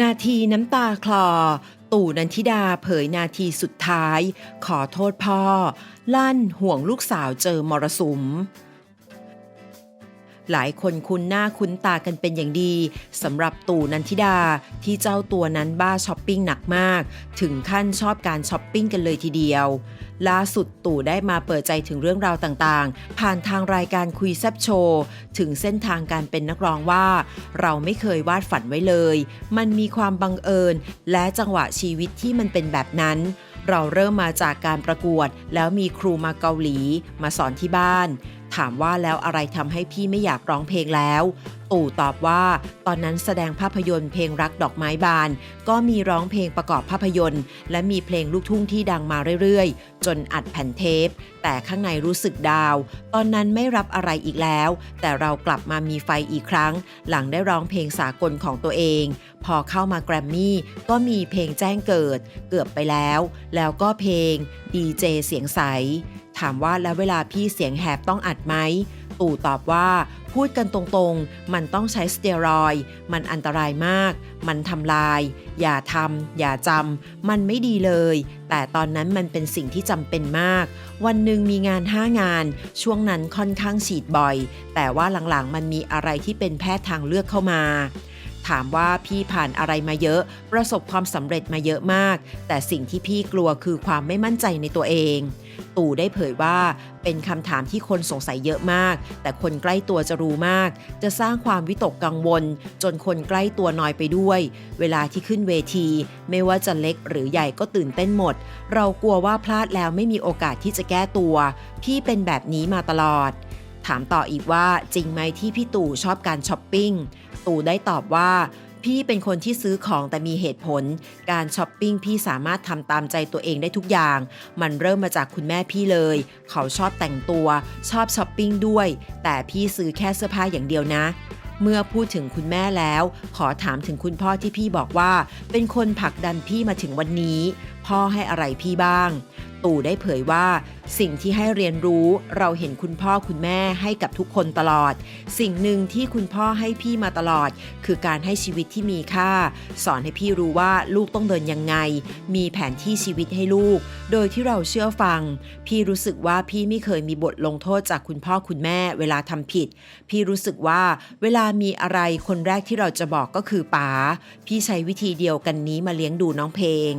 นาทีน้ำตาคลอ ตู่นันทิดาเผยนาทีสุดท้าย ขอโทษพ่อ ลั่นห่วงลูกสาวเจอมรสุม หลายคนคุ้นหน้าคุ้นตากันเป็นอย่างดีสำหรับตู่นันทิดาที่เจ้าตัวนั้นบ้าช้อปปิ้งหนักมาก ถึงขั้นชอบการช้อปปิ้งกันเลยทีเดียว ล่าสุดตู่ได้มาเปิดใจถึงเรื่องราวต่างๆ ผ่านทางรายการคุยแซบโชว์ ถึงเส้นทางการเป็นนักร้องว่า เราไม่เคยวาดฝันไว้เลย มันมีความบังเอิญ และจังหวะชีวิตที่มันเป็นแบบนั้นเราเริ่มมาจากการประกวด แล้วมีครูมาเกาหลี มาสอนที่บ้าน ถามว่าแล้วอะไรทำให้พี่ไม่อยากร้องเพลงแล้ว ตู่ตอบว่า ตอนนั้นแสดงภาพยนตร์เพลงรักดอกไม้บาน ก็มีร้องเพลงประกอบภาพยนตร์ และมีเพลงลูกทุ่งที่ดังมาเรื่อยๆ จนอัดแผ่นเทป แต่ข้างในรู้สึกดาว ตอนนั้นไม่รับอะไรอีกแล้ว แต่เรากลับมามีไฟอีกครั้ง หลังได้ร้องเพลงสากลของตัวเอง พอเข้ามาแกรมมี่ก็มีเพลงแจ้งเกิด เกือบไปแล้ว แล้วก็เพลงดีเจเสียงใส ถามว่าแล้วเวลาพี่เสียงแหบต้องอัดไหม ตู่ตอบว่า พูดกันตรงๆ มันต้องใช้สเตียรอย มันอันตรายมาก มันทำลาย อย่าทำอย่าจำมันไม่ดีเลย แต่ตอนนั้นมันเป็นสิ่งที่จำเป็นมาก วันหนึ่งมีงาน5งาน ช่วงนั้นค่อนข้างฉีดบ่อย แต่ว่าหลังๆมันมีอะไรที่เป็นแพทย์ทางเลือกเข้ามา ถามว่าพี่ผ่านอะไรมาเยอะ ประสบความสำเร็จมาเยอะมาก แต่สิ่งที่พี่กลัวคือความไม่มั่นใจในตัวเอง ตู่ได้เผยว่าเป็นคำถามที่คนสงสัยเยอะมาก แต่คนใกล้ตัวจะรู้มาก จะสร้างความวิตกกังวล จนคนใกล้ตัวน้อยไปด้วย เวลาที่ขึ้นเวที ไม่ว่าจะเล็กหรือใหญ่ก็ตื่นเต้นหมด เรากลัวว่าพลาดแล้วไม่มีโอกาสที่จะแก้ตัว พี่เป็นแบบนี้มาตลอด ถามต่ออีกว่าจริงไหมที่พี่ตู่ชอบการช้อปปิ้ง ตู่ได้ตอบว่าพี่เป็นคนที่ซื้อของแต่มีเหตุผล การช้อปปิ้งพี่สามารถทำตามใจตัวเองได้ทุกอย่าง มันเริ่มมาจากคุณแม่พี่เลย เขาชอบแต่งตัว ชอบช้อปปิ้งด้วย แต่พี่ซื้อแค่เสื้อผ้าอย่างเดียวนะ เมื่อพูดถึงคุณแม่แล้ว ขอถามถึงคุณพ่อที่พี่บอกว่า เป็นคนผลักดันพี่มาถึงวันนี้ พ่อให้อะไรพี่บ้าง ตู่ได้เผยว่า สิ่งที่ให้เรียนรู้เราเห็นคุณพ่อคุณแม่ให้กับทุกคนตลอด สิ่งหนึ่งที่คุณพ่อให้พี่มาตลอด คือการให้ชีวิตที่มีค่า สอนให้พี่รู้ว่าลูกต้องเดินยังไง มีแผนที่ชีวิตให้ลูก โดยที่เราเชื่อฟัง พี่รู้สึกว่าพี่ไม่เคยมีบทลงโทษจากคุณพ่อคุณแม่เวลาทำผิด พี่รู้สึกว่าเวลามีอะไรคนแรกที่เราจะบอกก็คือป๋าพี่ใช้วิธีเดียวกันนี้มาเลี้ยงดูน้องเพลง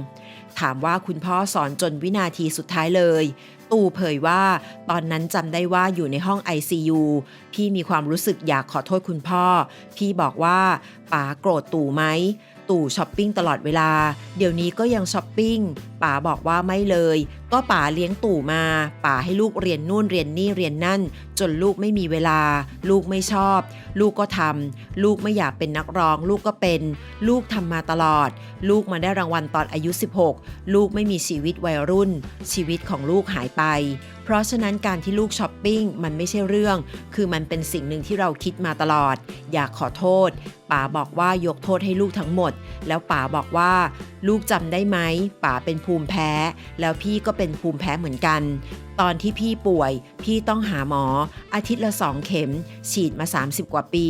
ถามว่าคุณพ่อสอนจนวินาทีสุดท้ายเลย ตู่เผยว่า ตอนนั้นจำได้ว่าอยู่ในห้อง ICU พี่มีความรู้สึกอยากขอโทษคุณพ่อ พี่บอกว่าป๋าโกรธตู่ไหมตู่ช้อปปิ้งตลอดเวลา เดี๋ยวนี้ก็ยังช้อปปิ้งป๋าบอกว่าไม่เลยก็ป๋าเลี้ยงตู่มา ป๋าให้ลูกเรียนนู่นเรียนนี่เรียนนั่น จนลูกไม่มีเวลา ลูกไม่ชอบ ลูกก็ทำลูกไม่อยากเป็นนักร้อง ลูกก็เป็น ลูกทำมาตลอด ลูกมาได้รางวัลตอนอายุ 16 ลูกไม่มีชีวิตวัยรุ่น ชีวิตของลูกหายไป เพราะฉะนั้นการที่ลูกช้อปปิ้งมันไม่ใช่เรื่อง คือมันเป็นสิ่งหนึ่งที่เราคิดมาตลอด อยากขอโทษป๋าบอกว่ายกโทษให้ลูกทั้งหมด แล้วป๋าบอกว่าลูกจำได้ไหมป๋าเป็นภูมิแพ้ แล้วพี่ก็เป็นภูมิแพ้เหมือนกัน ตอนที่พี่ป่วย พี่ต้องหาหมอ อาทิตย์ละสองเข็ม ฉีดมา 30 กว่าปี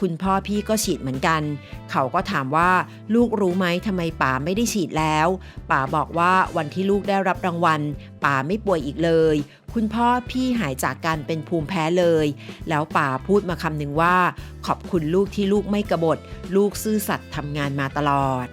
คุณพ่อพี่ก็ฉีดเหมือนกัน เขาก็ถามว่าลูกรู้ไหมทำไมป๋าไม่ได้ฉีดแล้วป๋าบอกว่าวันที่ลูกได้รับรางวัลป๋าไม่ป่วยอีกเลย คุณพ่อพี่หายจากการเป็นภูมิแพ้เลย แล้วป๋าพูดมาคำหนึ่งว่า ขอบคุณลูกที่ลูกไม่กระบฏ ลูกซื่อสัตย์ทำงานมาตลอด